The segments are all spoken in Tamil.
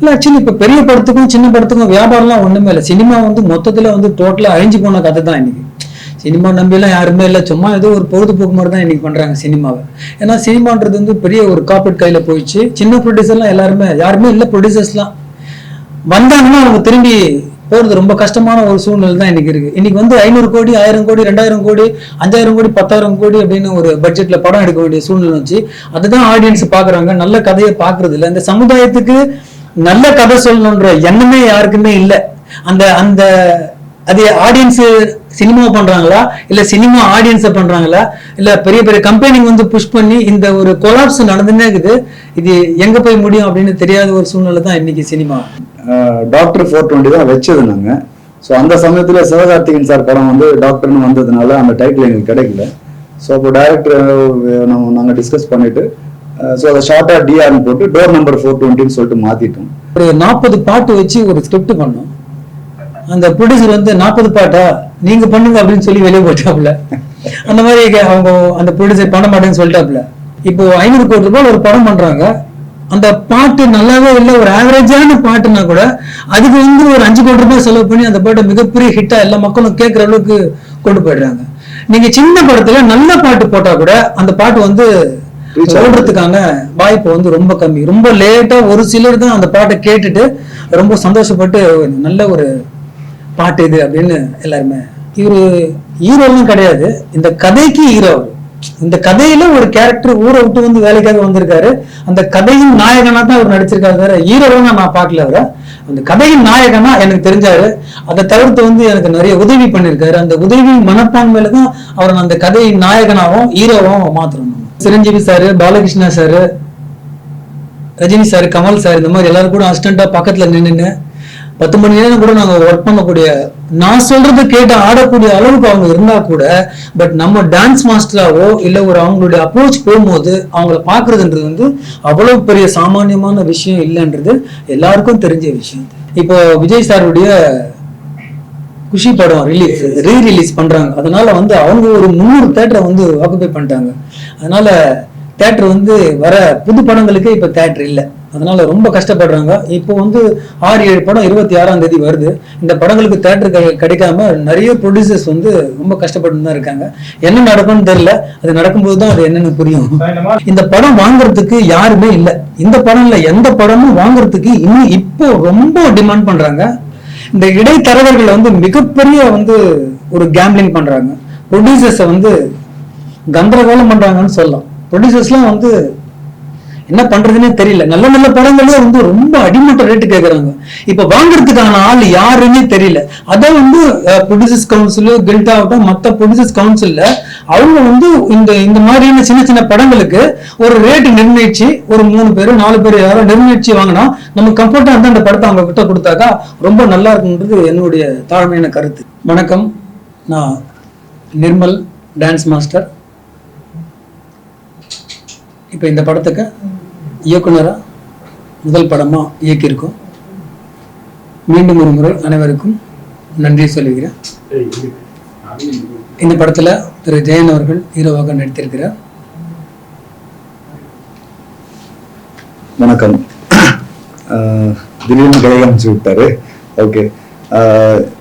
இல்ல ஆக்சுவலி இப்ப பெரிய படத்துக்கும் சின்ன படத்துக்கும் வியாபாரம்லாம் ஒண்ணுமே இல்லை. சினிமா வந்து மொத்தத்துல வந்து டோட்டலா அழிஞ்சு போன கதை தான் இன்னைக்கு. சினிமா நம்பியெல்லாம் யாருமே இல்லை. சும்மா ஏதோ ஒரு பொழுதுபோக்கு மாதிரி தான் இன்னைக்கு பண்றாங்க சினிமாவை. ஏன்னா சினிமான்றது வந்து பெரிய ஒரு கார்பரேட் கையில போயிடுச்சு. சின்ன ப்ரொடியூசர்லாம் எல்லாருமே யாருமே இல்லை ப்ரொடியூசர்ஸ்லாம் வந்தாங்கன்னா அவங்க திரும்பி போறது ரொம்ப கஷ்டமான ஒரு சூழ்நிலை தான் இன்னைக்கு இருக்கு. இன்னைக்கு வந்து ஐநூறு கோடி ஆயிரம் கோடி ரெண்டாயிரம் கோடி அஞ்சாயிரம் கோடி பத்தாயிரம் கோடி அப்படின்னு ஒரு பட்ஜெட்ல படம் எடுக்க வேண்டிய சூழ்நிலை வச்சு அதுதான் ஆடியன்ஸ் பாக்குறாங்க. நல்ல கதையை பாக்குறது இல்லை. இந்த சமுதாயத்துக்கு நல்ல கதை சொல்லணுன்ற எண்ணமே யாருக்குமே இல்லை. அந்த அந்த அது ஆடியன்ஸ் சினிமா பண்றாங்களா? இல்ல சினிமா ஆடியன்ஸை பண்றாங்களா? இல்ல பெரிய பெரிய கம்பெனிங்க வந்து புஷ் பண்ணி இந்த ஒரு கொலாப்ஸ் நடந்துன்னே இருக்குது. இது எங்க போய் முடியும் அப்படின்னு தெரியாத ஒரு சூழ்நிலை தான் இன்னைக்கு சினிமா டாக்டர் ஃபோர் டுவெண்ட்டி தான் வச்சது நாங்க. ஸோ அந்த சமயத்துல சிவகார்த்திகேயன் சார் படம் வந்து டாக்டர்னு வந்ததுனால அந்த டைட்டில் எங்களுக்கு கிடைக்கல. ஸோ அப்போ டேரக்டர் நம்ம நாங்கள் டிஸ்கஸ் பண்ணிட்டு Uh, ஸோ அதை ஷார்ட்டாக டிஆர்னு போட்டு டோர் நம்பர் ஃபோர் டுவெண்ட்டின்னு சொல்லிட்டு மாத்திட்டோம். ஒரு நாற்பது பாட்டு வச்சு ஒரு ஸ்கிரிப்ட் பண்ணோம். அந்த ப்ரொடியூசர் வந்து நாற்பது பாட்டா? நீங்க பண்ணுங்க அப்படின்னு சொல்லி வெளியே போயிட்டாப்ல அந்த மாதிரி கே- அவங்க அந்த ப்ரொடியூசர் பண்ண மாட்டேன்னு சொல்லிட்டாப்ல இப்போ ஐநூறு கோடி ரூபாய் ஒரு படம் பண்றாங்க. அந்த பாட்டு நல்லாவே இல்லை. ஒரு ஆவரேஜான பாட்டுனா கூட அதுக்கு வந்து ஒரு அஞ்சு கோடி ரூபாய் செலவு பண்ணி அந்த பாட்டை மிகப்பெரிய ஹிட்டா எல்லா மக்களும் கேட்குற அளவுக்கு கொண்டு போயிடுறாங்க. நீங்க சின்ன படத்துல நல்ல பாட்டு போட்டா கூட அந்த பாட்டு வந்து ஓடுறதுக்கான வாய்ப்பு வந்து ரொம்ப கம்மி. ரொம்ப லேட்டா ஒரு சிலர் தான் அந்த பாட்டை கேட்டுட்டு ரொம்ப சந்தோஷப்பட்டு நல்ல ஒரு பாட்டு இது அப்படின்னு எல்லாருமே. இவரு ஹீரோலாம் கிடையாது. இந்த கதைக்கு ஹீரோ இந்த கதையில ஒரு கேரக்டர் ஊரை விட்டு வந்து வேலைக்காக வந்திருக்காரு. அந்த கதையின் நாயகனா தான் அவர் நடிச்சிருக்காரு வேற ஹீரோவா நான் பார்க்கல அவரை. அந்த கதையின் நாயகனா எனக்கு தெரிஞ்சாரு. அதை தவிர்த்து வந்து எனக்கு நிறைய உதவி பண்ணியிருக்காரு. அந்த உதவி மனப்பான்மையில தான் அவரை அந்த கதையின் நாயகனாகவும் ஹீரோவாகவும் மாத்தணும். Chiranjeevi sir Balakrishna sir Rajini sir Kamal sir இந்த மாதிரி எல்லாரும் கூட அசிஸ்டண்டா பக்கத்தில் நின்றுன்னு பத்து மணி நேரம் கூட நாங்கள் ஒர்க் பண்ணக்கூடிய நான் சொல்றது கேட்டு ஆடக்கூடிய அளவுக்கு அவங்க இருந்தா கூட பட் நம்ம டான்ஸ் மாஸ்டராவோ இல்லை ஒரு அவங்களுடைய அப்ரோச் போகும்போது அவங்கள பார்க்கறதுன்றது வந்து அவ்வளவு பெரிய சாமானியமான விஷயம் இல்லைன்றது எல்லாருக்கும் தெரிஞ்ச விஷயம். இப்போ விஜய் சாருடைய குஷி படம் ரிலீஸ் ரீ ரிலீஸ் பண்றாங்க. அதனால வந்து அவங்க ஒரு முந்நூறு தேட்டரை வந்து ஆக்குபை பண்ணிட்டாங்க. அதனால தேட்டர் வந்து வர புது படங்களுக்கு இப்ப தேட்டர் இல்லை. அதனால ரொம்ப கஷ்டப்படுறாங்க. இப்போ வந்து ஆறு ஏழு படம் இருபத்தி ஆறாம் தேதி வருது. இந்த படங்களுக்கு தேட்டர் கிடைக்காம நிறைய ப்ரொடியூசர்ஸ் வந்து ரொம்ப கஷ்டப்பட்டு தான் இருக்காங்க. என்ன நடக்கும்னு தெரியல. அது நடக்கும்போது தான் அது என்னன்னு புரியும். இந்த படம் வாங்குறதுக்கு யாருமே இல்லை. இந்த படம் எந்த படமும் வாங்குறதுக்கு இன்னும் இப்போ ரொம்ப டிமாண்ட் பண்றாங்க. இந்த இடைத்தரகர்கள் வந்து மிகப்பெரிய வந்து ஒரு கேம்பிளிங் பண்றாங்க. ப்ரொடியூசர்ஸை வந்து கந்தரகோலம் பண்றாங்கன்னு சொல்லலாம். ப்ரொடியூசர்ஸ்லாம் வந்து என்ன பண்றதுன்னே தெரியல. நல்ல நல்ல படங்களே வந்து ரொம்ப அடிமட்ட ரேட்டு கேட்கறாங்க இப்ப வாங்குறதுக்கான ஆள் யாருன்னே தெரியல. அதான் வந்து ப்ரொடியூசர்ஸ் கவுன்சில் கில்ட் ஆகட்டும் மத்த ப்ரொடியூசர்ஸ் கவுன்சில்ல அவங்க வந்து இந்த இந்த மாதிரியான சின்ன சின்ன படங்களுக்கு ஒரு ரேட்டு நிர்ணயிச்சு ஒரு மூணு பேர் நாலு பேர் யாரோ நிர்ணயிச்சு வாங்கினா நம்ம கம்ஃபர்ட்டா அந்த படத்தை அவங்க கிட்ட கொடுத்தாக்கா ரொம்ப நல்லா இருக்குன்றது என்னுடைய தாழ்மையான கருத்து. வணக்கம். நான் நிர்மல் டான்ஸ் மாஸ்டர் இப்போ இந்த படத்துக்கு இயக்குனரா முதல் படமா இயக்கியிருக்கோம். மீண்டும் ஒரு முறை அனைவருக்கும் நன்றி சொல்லுகிறேன். இந்த படத்துல திரு ஜெயன் அவர்கள் ஹீரோவாக நடித்திருக்கிறார். வணக்கம். ஆஹ் திடீர்னு கிடைக்க அமைச்சு விட்டாரு. ஓகே.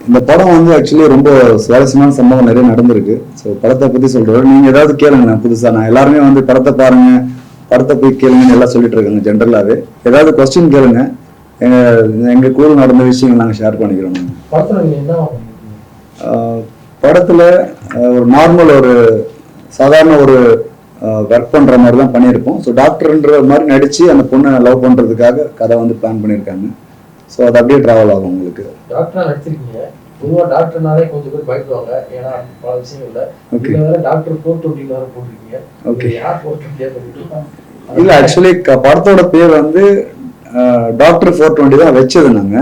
இந்த படம் வந்து ஆக்சுவலி ரொம்ப சுவாரஸ்யமான சம்பவம் நிறைய நடந்திருக்கு. ஸோ படத்தை பற்றி சொல்றேன். நீங்க ஏதாவது கேளுங்க நான் புதுசா. நான் எல்லாருமே வந்து படத்தை பாருங்க படத்தை போய் கேளுங்கன்னு எல்லாம் சொல்லிட்டு இருக்காங்க ஜென்ரலாவே ஏதாவது கொஸ்டின் கேளுங்க. எங்க எங்க கூட நடந்த விஷயங்கள் நாங்க ஷேர் பண்ணிக்கிறோம். படத்துல ஒரு நார்மல் ஒரு சாதாரண ஒரு ஒர்க் பண்ற மாதிரி தான் பண்ணியிருப்போம். ஸோ டாக்டர்ன்ற மாதிரி நடிச்சு அந்த பொண்ணை லவ் பண்றதுக்காக கதை வந்து பிளான் பண்ணியிருக்காங்க. ஸோ அது அப்படியே டிராவல் ஆகும் உங்களுக்கு. டாக்டரா நடிச்சிருக்கீங்க. பொதுவா டாக்டர்னாலே கொஞ்சம் பேர் பயப்படுவாங்க. ஏன்னா பல விஷயம் இல்ல டாக்டர் டுவெண்ட்டி வேற போட்டிருக்கீங்க. இது யார் பண்ணிருக்கீங்க இல்ல ஆக்சுவலி படத்தோட பேர் வந்து டாக்டர் ஃபோர் டுவெண்ட்டி தான் வச்சது நாங்க.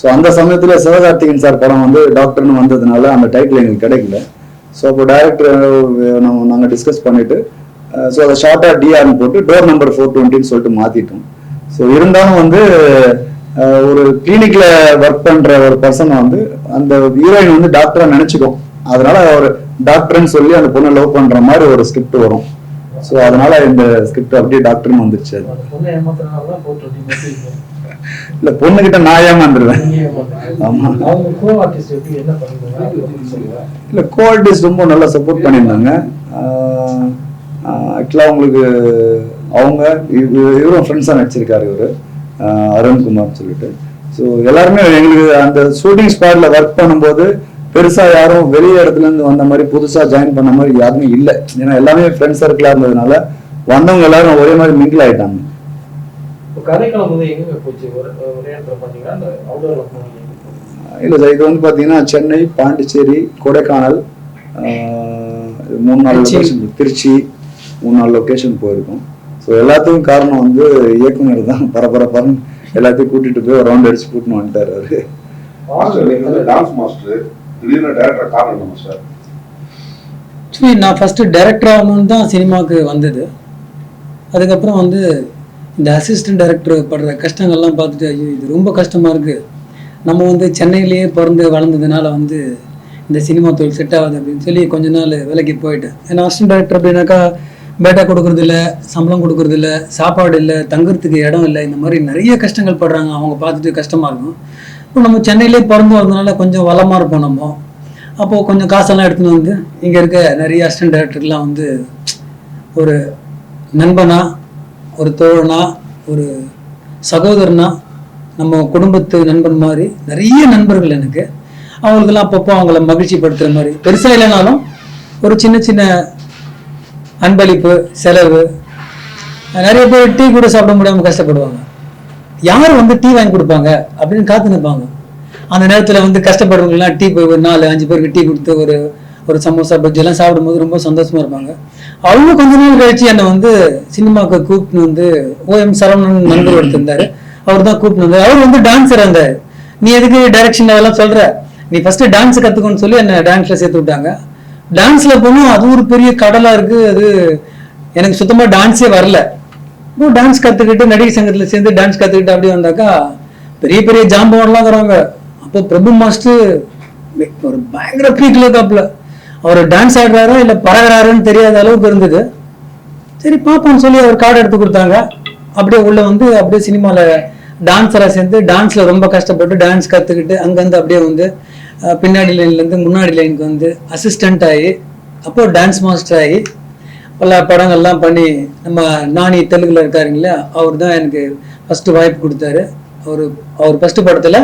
ஸோ அந்த சமயத்துல சிவகார்த்திகன் சார் படம் வந்து டாக்டர்னு வந்ததுனால அந்த டைட்டில் எங்களுக்கு கிடைக்கல. ஸோ அப்போ டேரக்டர் நம்ம நாங்கள் டிஸ்கஸ் பண்ணிட்டு ஸோ அதை ஷார்ட்டாக டிஆர்னு போட்டு டோர் நம்பர் ஃபோர் டுவெண்ட்டின்னு சொல்லிட்டு மாத்திட்டோம். ஸோ இருந்தாலும் வந்து ஒரு கிளினிக்ல ஒர்க் பண்ற ஒரு பர்சனை வந்து அந்த ஹீரோயின் வந்து டாக்டரா நினைச்சுக்கும். அதனால ஒரு டாக்டர்னு சொல்லி அந்த பொண்ணை லவ் பண்ற மாதிரி ஒரு ஸ்கிரிப்ட் வரும். ஸோ அதனால இந்த ஸ்கிரிப்ட் அப்படியே டாக்டர்னு வந்துருச்சு இல்ல பொண்ணுகிட்ட நான் ஏமாந்துருவேன். ஆமா. அவங்க கோ ஆர்டிஸ்ட் இல்ல ரொம்ப நல்லா சப்போர்ட் பண்ணியிருந்தாங்க. ஆக்சுவலாக அவங்களுக்கு அவங்க இவ- இவரும் ஃப்ரெண்ட்ஸாக நடிச்சிருக்காரு இவரு. ஆஹ் அருண்குமார் சொல்லிட்டு. ஸோ எல்லாருமே எங்களுக்கு அந்த ஷூட்டிங் ஸ்பாட்ல ஒர்க் பண்ணும்போது பெருசா யாரும் வெளிய இடத்துல இருந்து வந்த மாதிரி புதுசா ஜாயின் பண்ண மாதிரி யாருமே இல்லை. ஏன்னா எல்லாமே ஃப்ரெண்ட்ஸ் சர்க்கிளா இருந்ததுனால வந்தவங்க எல்லாரும் ஒரே மாதிரி மிங்கிள் ஆயிட்டாங்க. இல்லை சார் இது வந்து பார்த்தீங்கன்னா சென்னை பாண்டிச்சேரி கொடைக்கானல் மூணு நாலு திருச்சி. லொகேஷன் திருச்சி மூணு நாலு லொகேஷன் போயிருக்கோம். ஸோ எல்லாத்துக்கும் காரணம் வந்து இயக்குனர் தான். பரபரப்பான்னு எல்லாத்தையும் கூட்டிட்டு போய் ரவுண்ட் அடிச்சு கூட்டின்னு வந்துட்டார் அவரு. டான்ஸ் மாஸ்டர் திடீர்னு டேரக்டர் காரணம் நம்ம சார் ஆக்சுவலி நான் ஃபஸ்ட்டு டைரக்டர் ஆகணும்னு தான் சினிமாவுக்கு வந்தது. அதுக்கப்புறம் வந்து இந்த அசிஸ்டன்ட் டைரக்டர் படுற கஷ்டங்கள்லாம் பார்த்துட்டு ஐயோ இது ரொம்ப கஷ்டமாக இருக்குது நம்ம வந்து சென்னையிலேயே பிறந்து வளர்ந்ததுனால வந்து இந்த சினிமா தொழில் செட் ஆகுது அப்படின்னு சொல்லி கொஞ்ச நாள் விலைக்கு போயிட்டேன் ஏன்னா அசிஸ்டன்ட் டைரக்டர் அப்படின்னாக்கா பேட்டா கொடுக்குறதில்ல சம்பளம் கொடுக்கறது சாப்பாடு இல்லை தங்குறதுக்கு இடம் இல்லை இந்த மாதிரி நிறைய கஷ்டங்கள் படுறாங்க. அவங்க பார்த்துட்டு கஷ்டமாக இருக்கும். இப்போ நம்ம சென்னையிலே பிறந்து வந்ததுனால கொஞ்சம் வளமாக இருப்போம் நம்ம. அப்போது கொஞ்சம் காசெல்லாம் எடுத்துன்னு வந்து இங்கே இருக்க நிறைய அசிஸ்டன்ட் டைரக்டர்லாம் வந்து ஒரு நண்பனா ஒரு தோழனா ஒரு சகோதரனா நம்ம குடும்பத்து நண்பன் மாதிரி நிறைய நண்பர்கள் எனக்கு. அவங்களுக்கெல்லாம் அப்பப்போ அவங்கள மகிழ்ச்சிப்படுத்துகிற மாதிரி. பெருசாக இல்லைனாலும் ஒரு சின்ன சின்ன அன்பளிப்பு செலவு நிறைய பேர் டீ கூட சாப்பிட முடியாமல் கஷ்டப்படுவாங்க. யார் வந்து டீ வாங்கி கொடுப்பாங்க அப்படின்னு காத்து நிற்பாங்க அந்த நேரத்தில் வந்து கஷ்டப்படுறவங்கலாம் டீ போய் ஒரு நாலு அஞ்சு பேருக்கு டீ கொடுத்து ஒரு ஒரு சமோசா பஜ்ஜி எல்லாம் சாப்பிடும்போது ரொம்ப சந்தோஷமா இருப்பாங்க. அவங்க கொஞ்ச நாள் கழிச்சு என்னை வந்து சினிமாவுக்கு கூப்பிட்டு வந்து ஓஎம் சரவணன் நண்பர் எடுத்திருந்தாரு அவர் தான் கூப்பிட்டு வந்தார். அவர் வந்து டான்ஸர் இருந்தார். நீ எதுக்கு டைரக்ஷன் அதெல்லாம் சொல்ற? நீ ஃபர்ஸ்ட் டான்ஸ் கத்துக்கணும்னு சொல்லி என்னை டான்ஸ்ல சேர்த்து விட்டாங்க. டான்ஸ்ல போனோம் அது ஒரு பெரிய கடலா இருக்கு. அது எனக்கு சுத்தமா டான்ஸே வரல. டான்ஸ் கற்றுக்கிட்டு நடிகை சங்கத்தில் சேர்ந்து டான்ஸ் கற்றுக்கிட்டு அப்படியே வந்தாக்கா பெரிய பெரிய ஜாம்பவான்லாம் இருக்கிறாங்க அப்போ பிரபு மாஸ்டர் ஒரு பயங்கர பீக்கில் இருக்காப்புல. அவர் டான்ஸ் ஆடுறாரா இல்லை பறகுறாருன்னு தெரியாத அளவுக்கு இருந்தது. சரி பாப்போம்னு சொல்லி அவர் கார்டு எடுத்து கொடுத்தாங்க. அப்படியே உள்ளே வந்து அப்படியே சினிமாவில் டான்ஸராக சேர்ந்து டான்ஸில் ரொம்ப கஷ்டப்பட்டு டான்ஸ் கற்றுக்கிட்டு அங்கேருந்து அப்படியே வந்து பின்னாடி லைன்லேருந்து முன்னாடி லைனுக்கு வந்து அசிஸ்டண்ட் ஆகி அப்போ டான்ஸ் மாஸ்டர் ஆகி பல படங்கள்லாம் பண்ணி நம்ம நானி தெலுங்குல இருக்காருங்களா அவர் தான் எனக்கு ஃபஸ்ட்டு வாய்ப்பு கொடுத்தாரு. அவர் அவர் ஃபஸ்ட்டு படத்தில்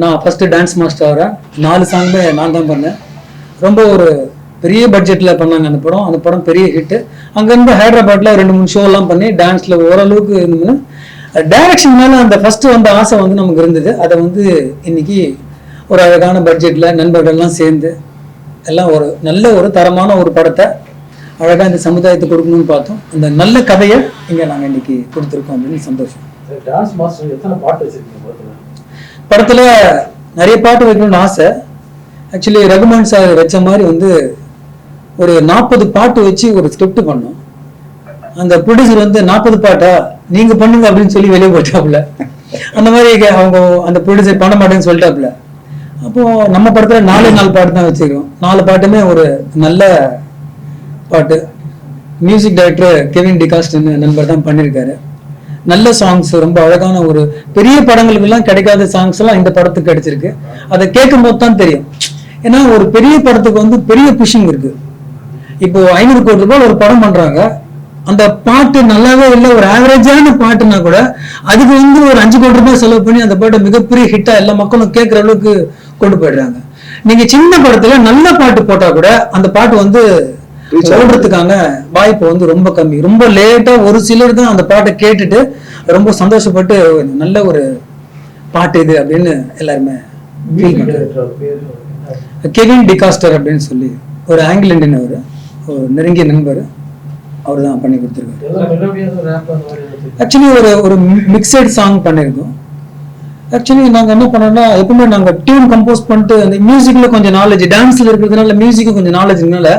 நான் ஃபஸ்ட்டு டான்ஸ் மாஸ்டர் ஆகிறேன் நாலு சாங்குமே நான் தான் பண்ணேன். ரொம்ப ஒரு பெரிய பட்ஜெட்டில் பண்ணாங்க அந்த படம். அந்த படம் பெரிய ஹிட்டு அங்கேருந்து ஹைதராபாத்தில் ரெண்டு மூணு ஷோலாம் பண்ணி டான்ஸில் ஓரளவுக்கு இருந்ததுன்னு டைரக்ஷன் மேலே அந்த ஃபஸ்ட்டு வந்த ஆசை வந்து நமக்கு இருந்தது. அதை வந்து இன்னைக்கு ஒரு அழகான பட்ஜெட்டில் நண்பர்கள்லாம் சேர்ந்து எல்லாம் ஒரு நல்ல ஒரு தரமான ஒரு படத்தை அழகா இந்த சமுதாயத்துக்கு கொடுக்கணும்னு பார்த்தோம். இந்த நல்ல கதையை இங்க நாங்க இன்னைக்கு கொடுத்துருக்கோம் அப்படின்னு சந்தோஷம். டான்ஸ் மாஸ்டர் எத்தனை பாட்டு வச்சிருக்கீங்க படத்துல? நிறைய பாட்டு வைக்கணும்னு ஆசை. ஆக்சுவலி ரகுமான் சார் வச்ச மாதிரி வந்து ஒரு நாற்பது பாட்டு வச்சு ஒரு ஸ்கிரிப்ட் பண்ணோம். அந்த ப்ரொடியூசர் வந்து நாற்பது பாட்டா? நீங்க பண்ணுங்க அப்படின்னு சொல்லி வெளியே போயிட்டாப்புல. அந்த மாதிரி அவங்க அந்த ப்ரொடியூசர் பண்ண மாட்டேன்னு சொல்லிட்டாப்புல. அப்போ நம்ம படத்துல நாலே நாலு பாட்டு தான் வச்சிருக்கோம். நாலு பாட்டுமே ஒரு நல்ல பாட்டு. மியூசிக் டைரக்டர் கெவின் டிகாஸ்ட்னு நண்பர் தான் பண்ணியிருக்காரு நல்ல சாங்ஸ் ரொம்ப அழகான ஒரு பெரிய படங்களுக்கெல்லாம் கிடைக்காத சாங்ஸ் எல்லாம் இந்த படத்துக்கு கிடைச்சிருக்கு. அதை கேட்கும் போது தான் தெரியும். ஏன்னா ஒரு பெரிய படத்துக்கு வந்து பெரிய புஷிங் இருக்கு. இப்போ ஐநூறு கோடி ரூபாய் ஒரு படம் பண்றாங்க. அந்த பாட்டு நல்லாவே இல்லை ஒரு ஆவரேஜான பாட்டுனா கூட அதுக்கு வந்து ஒரு அஞ்சு கோடி ரூபாய் செலவு பண்ணி அந்த பாட்டை மிகப்பெரிய ஹிட்டா எல்லா மக்களும் கேட்குற அளவுக்கு கொண்டு போயிடுறாங்க. நீங்க சின்ன படத்துல நல்ல பாட்டு போட்டா கூட அந்த பாட்டு வந்து ஓடுறதுக்கான வாய்ப்பு வந்து ரொம்ப கம்மி. ரொம்ப லேட்டா ஒரு சிலர் தான் அந்த பாட்டை கேட்டுட்டு ரொம்ப சந்தோஷப்பட்டு நல்ல ஒரு பாட்டு இது அப்படின்னு எல்லாருமே ஃபீல் என்ன? கெவின் டிகாஸ்டர் அப்படின்னு சொல்லி ஒரு ஆங்கில இந்தியன் அவர் ஒரு நெருங்கிய நண்பர் அவர் தான் பண்ணி கொடுத்துருக்காரு. ஆக்சுவலி ஒரு ஒரு மிக்சட் சாங் பண்ணியிருக்கோம் ஆக்சுவலி நாங்கள் என்ன பண்ணோம்னா எப்பவுமே நாங்கள் டியூன் கம்போஸ் பண்ணிட்டு அந்த மியூசிக்கில் கொஞ்சம் நாலேஜ் டான்ஸில் இருக்கிறதுனால மியூசிக்கு கொஞ்சம் நாலேஜ் இருக்கனால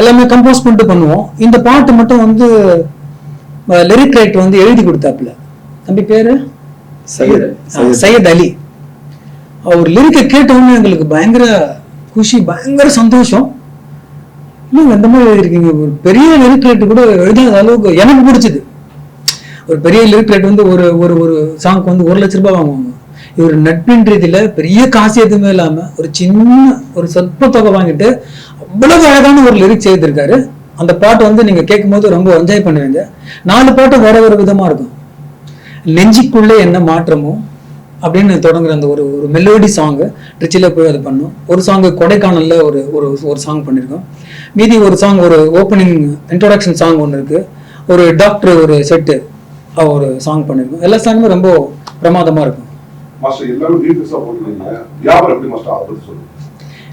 எல்லாமே கம்போஸ் பண்ணிட்டு பண்ணுவோம். இந்த பாட்டு மட்டும் வந்து லிரிக் ரைட் வந்து எழுதி கொடுத்தாப்புல. தம்பி பேரு? சையத். அலி. அவர் லிரிக்கை கேட்ட உடனே எங்களுக்கு பயங்கர குஷி பயங்கர சந்தோஷம். இல்லைங்க இந்த மாதிரி எழுதிருக்கீங்க ஒரு பெரிய லிரிக் ரேட்டு கூட எழுதாத அளவுக்கு எனக்கு பிடிச்சது. ஒரு பெரிய லிரிக் ரேட் வந்து ஒரு ஒரு ஒரு சாங்க்கு வந்து ஒரு லட்ச ரூபாய் வாங்குவாங்க. இவர் நட்பின் ரீதியில பெரிய காசு எதுவுமே இல்லாம ஒரு சின்ன ஒரு சொற்ப தொகை வாங்கிட்டு அவ்வளவு அழகான ஒரு லிரிக்ஸ் எழுதியிருக்காரு. அந்த பாட்டு வந்து நீங்க கேட்கும்போது ரொம்ப என்ஜாய் பண்ணுவீங்க. நாலு பாட்டு வேற ஒரு விதமா இருக்கும். நெஞ்சிக்குள்ளே என்ன மாற்றமோ அப்படின்னு தொடங்குற அந்த ஒரு ஒரு மெலோடி சாங்கு ட்ரிச்சில் போய் அது பண்ணோம். ஒரு சாங்கு கொடைக்கானலில் ஒரு ஒரு ஒரு சாங் பண்ணியிருக்கோம். மீதி ஒரு சாங் ஒரு ஓப்பனிங் இன்ட்ரோடக்ஷன் சாங் ஒன்று இருக்கு. ஒரு டாக்டர் ஒரு செட்டு ஒரு சாங் பண்ணியிருக்கோம். எல்லா சாங்குமே ரொம்ப பிரமாதமாக இருக்கும். மாஸ்டர் எல்லாரும் டீட்டெயில்ஸா போட்டுருக்கீங்க வியாபாரம் எப்படி மாஸ்டர் அதை பத்தி சொல்லுங்க.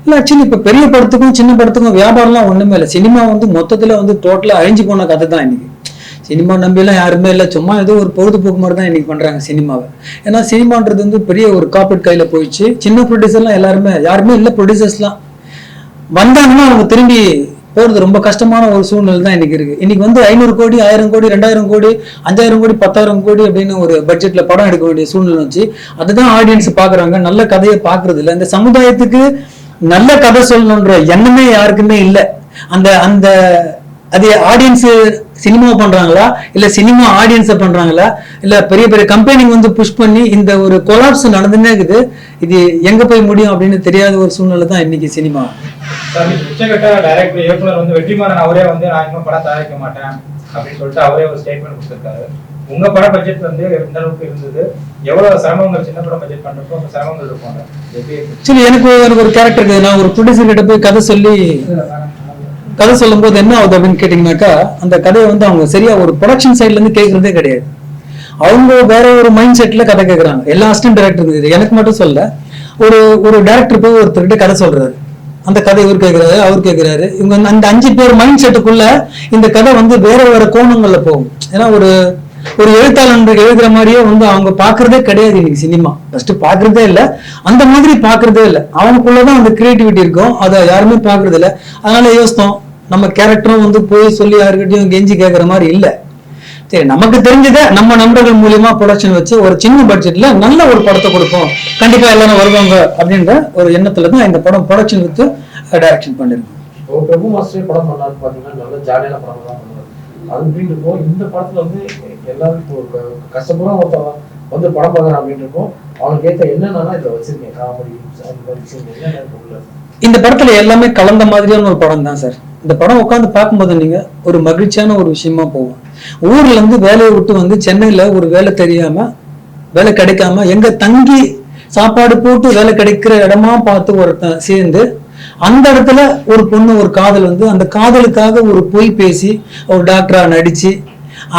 இல்லை ஆக்சுவலி இப்போ பெரிய படத்துக்கும் சின்ன படத்துக்கும் வியாபாரம்லாம் ஒன்றுமே இல்லை. சினிமா வந்து மொத்தத்தில் வந்து டோட்டலாக அழிஞ்சு போன கதை தான் இன்னைக்கு. சினிமா நம்பியெல்லாம் யாருமே இல்லை. சும்மா ஏதோ ஒரு பொழுதுபோக்கு மாதிரி தான் இன்னைக்கு பண்ணுறாங்க சினிமாவை. ஏன்னா சினிமான்றது வந்து பெரிய ஒரு காப்பீட் கையில் போயிடுச்சு. சின்ன ப்ரொடியூசர்லாம் எல்லாருமே யாருமே இல்லை ப்ரொடியூசர்ஸ்லாம் வந்தாங்கன்னா அவங்க திரும்பி போகிறது ரொம்ப கஷ்டமான ஒரு சூழ்நிலை தான் இன்னைக்கு இருக்கு. இன்னைக்கு வந்து ஐநூறு கோடி ஆயிரம் கோடி ரெண்டாயிரம் கோடி அஞ்சாயிரம் கோடி பத்தாயிரம் கோடி அப்படின்னு ஒரு பட்ஜெட்ல படம் எடுக்க வேண்டிய சூழ்நிலை வச்சு அதுதான் ஆடியன்ஸ் பாக்குறாங்க. நல்ல கதையை பாக்குறது இல்லை. இந்த சமுதாயத்துக்கு நல்ல கதை சொல்லணுன்ற எண்ணமே யாருக்குமே இல்லை. அந்த அந்த அது ஆடியன்ஸ் சினிமா பண்றாங்களா? இல்ல சினிமா ஆடியன்ஸை பண்றாங்களா? இல்ல பெரிய பெரிய கம்பெனிங்க வந்து புஷ் பண்ணி இந்த ஒரு கொலாப்ஸ் நடந்துன்னே இருக்குது. இது எங்க போய் முடியும் அப்படின்னு தெரியாத ஒரு சூழ்நிலை தான் இன்னைக்கு சினிமா. சார் உச்சகட்ட டைரக்டர் இயக்குனர் வந்து வெற்றிமாறன் அவரே வந்து நான் இன்னும் படம் தயாரிக்க மாட்டேன் அப்படின்னு சொல்லிட்டு அவரே ஒரு ஸ்டேட்மெண்ட் கொடுத்திருக்காரு. உங்க பட பட்ஜெட் வந்து எந்த அளவுக்கு இருந்தது? எவ்வளவு சிரமங்கள் சின்ன படம் பட்ஜெட் பண்றப்போ அந்த சிரமங்கள் இருக்கும் ஆக்சுவலி எனக்கு எனக்கு ஒரு கேரக்டர் இருக்குது. நான் ஒரு ப்ரொடியூசர் கிட்ட போய் கதை சொல்லி கதை சொல்லும்போது என்ன ஆகுது அப்படின்னு கேட்டிங்கனாக்கா அந்த கதையை வந்து அவங்க சரியா ஒரு ப்ரொடக்ஷன் சைட்ல இருந்து கேட்கறதே கிடையாது. அவங்க வேற ஒரு மைண்ட் செட்ல கதை கேட்கறாங்க எல்லா அசிஸ்டன்ட் டேரக்டர் இது. எனக்கு மட்டும் சொல்ல ஒரு ஒரு டேரக்டர் போய் ஒருத்தர்கிட்ட கதை சொல்றாரு. அந்த கதை இவர் கேட்கிறாரு அவர் கேட்கிறாரு இவங்க அந்த- அஞ்சு பேர் மைண்ட் செட்டுக்குள்ள இந்த கதை வந்து வேற வேற கோணங்கள்ல போகும். ஏன்னா ஒரு ஒரு எழுத்தாளர் எழுதுற மாதிரியே வந்து அவங்க பாக்குறதே கிடையாது இன்னைக்கு சினிமா. ஃபர்ஸ்ட் பாக்குறதே இல்ல. அந்த மாதிரி பாக்குறதே இல்ல. அவனுக்குள்ளதான் அந்த கிரியேட்டிவிட்டி இருக்கும். அதை யாருமே பாக்குறது இல்ல அதனால யோசித்தோம் நம்ம கேரக்டரும் வந்து போய் சொல்லி யாருக்கிட்டையும் கெஞ்சி கேட்குற மாதிரி இல்லை. சரி நமக்கு தெரிஞ்சதை நம்ம நண்பர்கள் மூலியமா ப்ரொடக்ஷன் வச்சு ஒரு சின்ன பட்ஜெட்ல நல்ல ஒரு படத்தை கொடுப்போம். கண்டிப்பா எல்லாரும் வருவாங்க அப்படின்ற ஒரு எண்ணத்துல தான் இந்த படம் ப்ரொடக்ஷன் வித்து டைரக்ஷன் பண்ணிருக்கோம். பிரபு மாஸ்டர் படம் பண்ணாரு பாத்தீங்கன்னா நல்ல ஜாலியான படம் தான் பண்ணுவாரு இருக்கும் இந்த படத்துல வந்து எல்லாரும் இப்போ கஷ்டப்படும் ஒருத்தவன் வந்து படம் பார்க்கறான் அப்படின்னு இருக்கும். அவனுக்கு ஏத்த என்னன்னா இதை வச்சிருக்கேன் காமெடி அந்த மாதிரி விஷயம் என்னென்ன இந்த படத்துல எல்லாமே கலந்த மாதிரியான ஒரு படம் தான் சார். இந்த படம் உட்காந்து பார்க்கும்போது நீங்க ஒரு மகிழ்ச்சியான ஒரு விஷயமா போகும். ஊர்ல இருந்து வேலையை விட்டு வந்து சென்னையில ஒரு வேலை தெரியாம வேலை கிடைக்காம எங்க தங்கி சாப்பாடு போட்டு வேலை கிடைக்கிற இடமா பார்த்து ஒருத்தன் சேர்ந்து அந்த இடத்துல ஒரு பொண்ணு ஒரு காதல் வந்து அந்த காதலுக்காக ஒரு பொய் பேசி ஒரு டாக்டரா நடிச்சு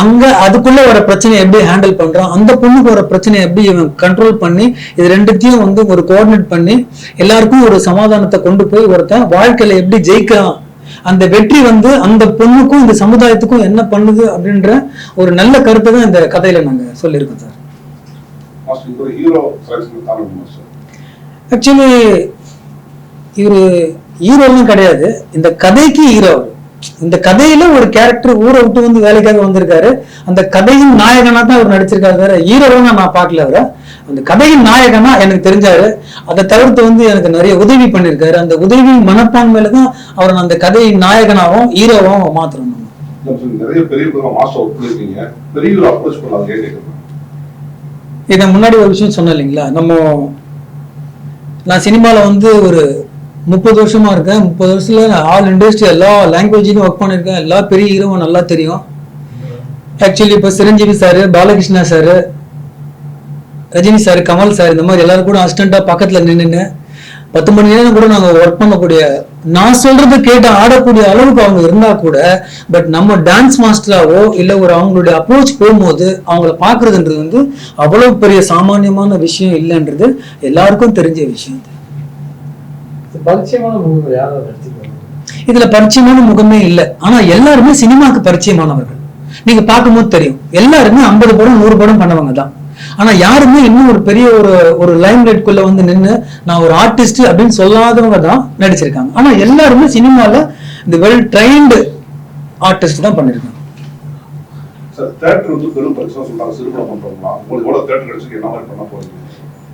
அங்க அதுக்குள்ள வர பிரச்சனையை எப்படி ஹேண்டில் பண்றான் அந்த பொண்ணுக்கு வர பிரச்சனையை எப்படி இவன் கண்ட்ரோல் பண்ணி இது ரெண்டுத்தையும் வந்து ஒரு கோஆர்டினேட் பண்ணி எல்லாருக்கும் ஒரு சமாதானத்தை கொண்டு போய் ஒருத்தன் வாழ்க்கையில எப்படி ஜெயிக்கிறான்? அந்த வெற்றி வந்து அந்த பொண்ணுக்கும் இந்த சமுதாயத்துக்கும் என்ன பண்ணுது அப்படின்ற ஒரு நல்ல கருத்தை தான் இந்த கதையில நாங்க சொல்லியிருக்கோம் சார். ஆக்சுவலி இவரு ஹீரோலாம் கிடையாது. இந்த கதைக்கு ஹீரோ இந்த கதையில ஒரு கேரக்டர் ஊரை விட்டு வந்து வேலைக்காக வந்திருக்காரு. அந்த கதையின் நாயகனா தான் அவர் நடிச்சிருக்காரு வேற. ஹீரோவா நான் பார்க்கல அவரை அந்த கதையின் நாயகனா எனக்கு தெரிஞ்சாரு. அதை தவிர்த்து வந்து எனக்கு நிறைய உதவி பண்ணியிருக்காரு அந்த உதவி மனப்பான்மையில தான் அவரை அந்த கதையின் நாயகனாவும் ஹீரோவாவும் மாத்துறோம் நம்ம. நிறைய பெரிய இதை முன்னாடி ஒரு விஷயம் சொன்னேன் இல்லைங்களா? நம்ம நான் சினிமாவில் வந்து ஒரு முப்பது வருஷமா இருக்கேன். முப்பது வருஷத்துல நான் ஆல் இண்டஸ்ட்ரி எல்லா லாங்குவேஜ்லையும் ஒர்க் பண்ணியிருக்கேன். எல்லா பெரிய ஹீரோவும் நல்லா தெரியும். ஆக்சுவலி இப்போ Chiranjeevi sir Balakrishna sir Rajini sir Kamal sir இந்த மாதிரி எல்லாரும் கூட அசிஸ்டண்ட்டாக பக்கத்தில் நின்றுன்னு பத்து மணி நேரம் கூட நாங்கள் ஒர்க் பண்ணக்கூடிய நான் சொல்றது கேட்டு ஆடக்கூடிய அளவுக்கு அவங்க இருந்தா கூட பட் நம்ம டான்ஸ் மாஸ்டராவோ இல்லை ஒரு அவங்களுடைய அப்ரோச் போகும்போது அவங்கள பார்க்கறதுன்றது வந்து அவ்வளவு பெரிய சாமானியமான விஷயம் இல்லைன்றது எல்லாருக்கும் தெரிஞ்ச விஷயம் பரிச்சயமான முகங்கள் யாராவது நடிச்சிருக்காங்க? இதுல பரிச்சயமான முகமே இல்லை. ஆனா எல்லாருமே சினிமாக்கு பரிச்சயமானவர்கள். நீங்க பார்க்கும்போது தெரியும். எல்லாருமே ஐம்பது படம் நூறு படம் பண்ணவங்க தான். ஆனா யாருமே இன்னும் ஒரு பெரிய ஒரு ஒரு லைம் குள்ள வந்து நின்னு நான் ஒரு ஆர்டிஸ்ட் அப்படின்னு சொல்லாதவங்க தான் நடிச்சிருக்காங்க. ஆனா எல்லாருமே சினிமால இந்த வெல் ட்ரைன்டு ஆர்டிஸ்ட் தான் பண்ணிருக்காங்க.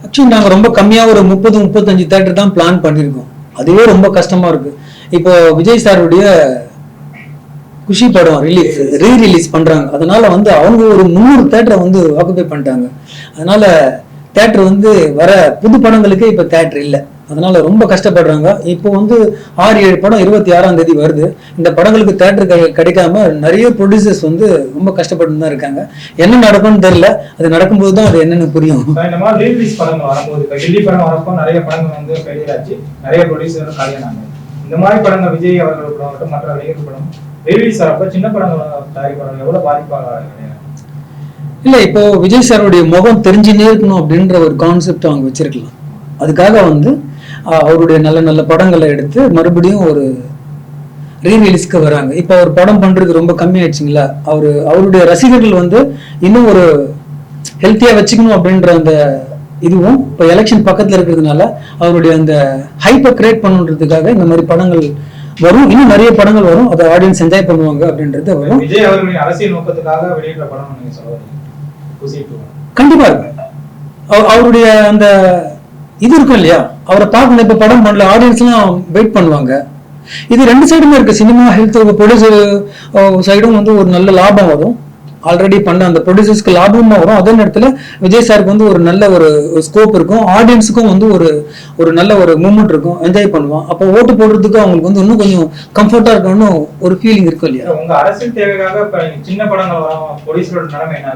ஆக்சுவலி நாங்க ரொம்ப கம்மியா ஒரு முப்பது முப்பத்தஞ்சு தேட்டர் தான் பிளான் பண்ணியிருக்கோம் அதுவே ரொம்ப கஷ்டமா இருக்கு. இப்போ விஜய் சாருடைய குஷி படம் ரிலீஸ் ரீ ரிலீஸ் பண்றாங்க. அதனால வந்து அவங்க ஒரு முந்நூறு தேட்டரை வந்து ஆக்குபை பண்ணிட்டாங்க. அதனால தேட்டர் வந்து வர புது படங்களுக்கு இப்போ தேட்டர் இல்லை. அதனால ரொம்ப கஷ்டப்படுறாங்க. இப்போ வந்து ஆறு ஏழு படம் இருபத்தி ஆறாம் தேதி வருது. இந்த படங்களுக்கு தேட்டர் கிடைக்காம நிறைய ப்ரொடியூசர்ஸ் வந்து ரொம்ப கஷ்டப்பட்டு தான் இருக்காங்க. என்ன நடக்கும்னு தெரியல. அது நடக்கும்போது தான் அது என்னன்னு புரியும். படங்கள் வரும்போது இப்ப கில்லி படம் வரப்போ நிறைய படங்கள் வந்து ஆச்சு. நிறைய ப்ரொடியூசர் காலியானாங்க இந்த மாதிரி படங்கள் விஜய் அவர்கள் படம் மற்ற நடிகர்கள் படம் ரிலீஸ் ஆகிறப்ப சின்ன படங்கள் தயாரிப்பாளர்கள் எவ்வளவு பாதிப்பாக இல்ல இப்போ விஜய் சாருடைய முகம் தெரிஞ்சுனே இருக்கணும் அப்படின்ற ஒரு கான்செப்ட் அவங்க வச்சிருக்கலாம். அதுக்காக வந்து அவருடைய நல்ல நல்ல படங்களை எடுத்து மறுபடியும் ஒரு ரீ ரிலீஸ்க்கு வராங்க. இப்போ அவர் படம் பண்றது ரொம்ப கம்மி ஆயிடுச்சுங்களா அவரு அவருடைய ரசிகர்கள் வந்து இன்னும் ஒரு ஹெல்த்தியா வச்சுக்கணும் அப்படின்ற அந்த இதுவும் இப்போ எலெக்ஷன் பக்கத்துல இருக்கிறதுனால அவருடைய அந்த ஹைப்பை கிரியேட் பண்ணுன்றதுக்காக இந்த மாதிரி படங்கள் வரும். இன்னும் நிறைய படங்கள் வரும். அதை ஆடியன்ஸ் என்ஜாய் பண்ணுவாங்க அப்படின்றது வரும் விஜய் அவர்களின் அரசியல் நோக்கத்துக்காக வெளியிட்ட படம் நீங்க சொல்ல வரீங்க. குசி two. கண்டிப்பா இருக்கு. அவ- அவருடைய அந்த இது இருக்கும் இல்லையா? அவரை பார்க்கணும். இப்போ படம் பண்ணல ஆடியன்ஸ்லாம் வெயிட் பண்ணுவாங்க. இது ரெண்டு சைடுமே இருக்கு. சினிமா ஹெல்த் ப்ரொடியூசர் சைடும் வந்து ஒரு நல்ல லாபம் வரும். ஆல்ரெடி பண்ண அந்த ப்ரொடியூசர்ஸ்க்கு லாபமும் வரும். அதே நேரத்தில் விஜய் சாருக்கு வந்து ஒரு நல்ல ஒரு ஸ்கோப் இருக்கும். ஆடியன்ஸுக்கும் வந்து ஒரு ஒரு நல்ல ஒரு மூமெண்ட் இருக்கும். என்ஜாய் பண்ணுவான். அப்போ ஓட்டு போடுறதுக்கு அவங்களுக்கு வந்து இன்னும் கொஞ்சம் கம்ஃபர்ட்டா இருக்கணும்னு ஒரு ஃபீலிங் இருக்கும் இல்லையா? உங்க அரசியல் தேவைக்காக சின்ன படங்கள் வரும். ப்ரொடியூசரோட நிலைமை என்ன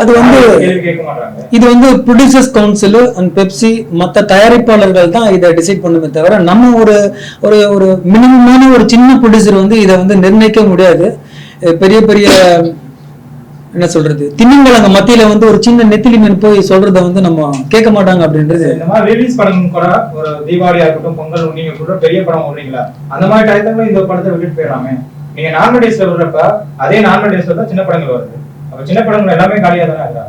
அது வந்து இது வந்து ப்ரொடியூசர்ஸ் கவுன்சில் அண்ட் பெப்சி மற்ற தயாரிப்பாளர்கள் தான் இதை டிசைட் பண்ணுமே தவிர நம்ம ஒரு ஒரு ஒரு மினிமமான ஒரு சின்ன ப்ரொடியூசர் வந்து இதை வந்து நிர்ணயிக்க முடியாது. பெரிய பெரிய என்ன சொல்றது திமிங்கலங்க மத்தியில வந்து ஒரு சின்ன நெத்திலி மீன் போய் சொல்றத வந்து நம்ம கேட்க மாட்டாங்க அப்படின்றது. இந்த மாதிரி ரிலீஸ் படம் கூட ஒரு தீபாவளியா இருக்கட்டும் பொங்கல் நீங்க கூட பெரிய படம் ஓடுறீங்களா அந்த மாதிரி டயத்துல இந்த படத்தை விட்டுட்டு போயிடாமே நீங்க நார்மல் டேஸ்ல விடுறப்ப அதே நார்மல் டேஸ்ல தான் சின்ன படங்கள் வருது. சின்ன படங்கள் எல்லாமே காலியாக தானே இருக்கா?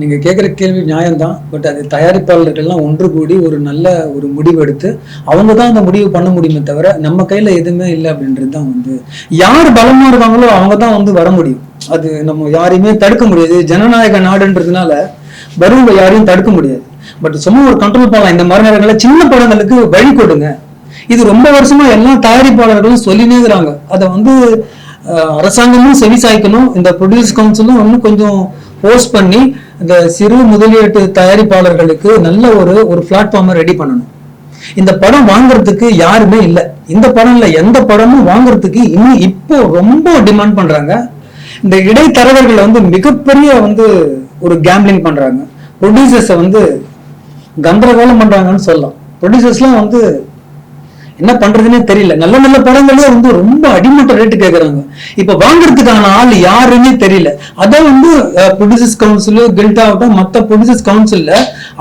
நீங்க கேட்குற கேள்வி நியாயம்தான். பட் அது தயாரிப்பாளர்கள்லாம் ஒன்று கூடி ஒரு நல்ல ஒரு முடிவு எடுத்து அவங்க தான் அந்த முடிவு பண்ண முடியுமே தவிர நம்ம கையில எதுவுமே இல்லை அப்படின்றது தான் வந்து யார் பலமா இருக்காங்களோ அவங்க தான் வந்து வர முடியும். அது நம்ம யாரையுமே தடுக்க முடியாது. ஜனநாயக நாடுன்றதுனால வருவங்க யாரையும் தடுக்க முடியாது. பட் சும்மா ஒரு கண்ட்ரோல் பண்ணலாம். இந்த மாதிரி நேரங்களில் சின்ன படங்களுக்கு வழி கொடுங்க. இது ரொம்ப வருஷமா எல்லா தயாரிப்பாளர்களும் சொல்லினே இருக்கிறாங்க. அதை வந்து அரசாங்கமும் செவி சாய்க்கணும். இந்த ப்ரொடியூஸ் கவுன்சிலும் இன்னும் கொஞ்சம் போஸ்ட் பண்ணி இந்த சிறு முதலீட்டு தயாரிப்பாளர்களுக்கு நல்ல ஒரு ஒரு பிளாட்ஃபார்மை ரெடி பண்ணணும். இந்த படம் வாங்குறதுக்கு யாருமே இல்லை. இந்த படம் இல்லை எந்த படமும் வாங்குறதுக்கு இன்னும் இப்போ ரொம்ப டிமாண்ட் பண்றாங்க. இந்த இடைத்தரகர்களை வந்து மிகப்பெரிய வந்து ஒரு கேம்லிங் பண்றாங்க. ப்ரொடியூசர்ஸை வந்து கந்தரகோலம் பண்றாங்கன்னு சொல்லலாம். ப்ரொடியூசர்ஸ்லாம் வந்து என்ன பண்றதுன்னே தெரியல. நல்ல நல்ல படங்களே வந்து ரொம்ப அடிமட்ட ரேட்டு கேக்குறாங்க. இப்ப வாங்குறதுக்கான ஆள் யாருன்னே தெரியல. அதான் வந்து ப்ரொடியூசர்ஸ் கவுன்சில் கில்ட் ஆகட்டும் மத்த ப்ரொடியூசர்ஸ் கவுன்சில்ல